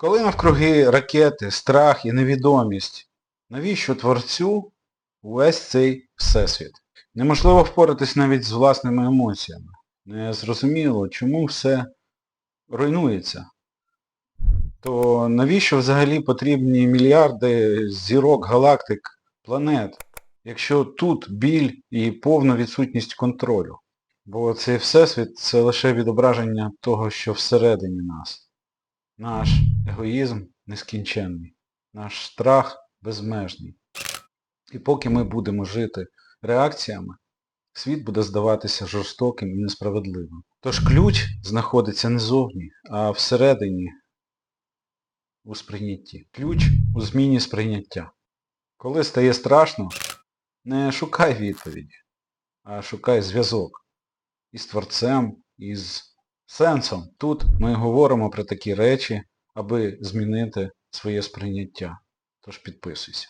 Коли навкруги ракети, страх і невідомість, навіщо творцю увесь цей всесвіт? Неможливо впоратись навіть з власними емоціями. Не зрозуміло, чому все руйнується. То навіщо взагалі потрібні мільярди зірок, галактик, планет, якщо тут біль і повна відсутність контролю? Бо цей всесвіт це лише відображення того, що всередині нас. Наш егоїзм нескінченний, наш страх безмежний. І поки ми будемо жити реакціями, світ буде здаватися жорстоким і несправедливим. Тож ключ знаходиться не зовні, а всередині у сприйнятті. Ключ у зміні сприйняття. Коли стає страшно, не шукай відповіді, а шукай зв'язок із Творцем, із сенсом. Тут ми говоримо про такі речі, аби змінити своє сприйняття. Тож підписуйся.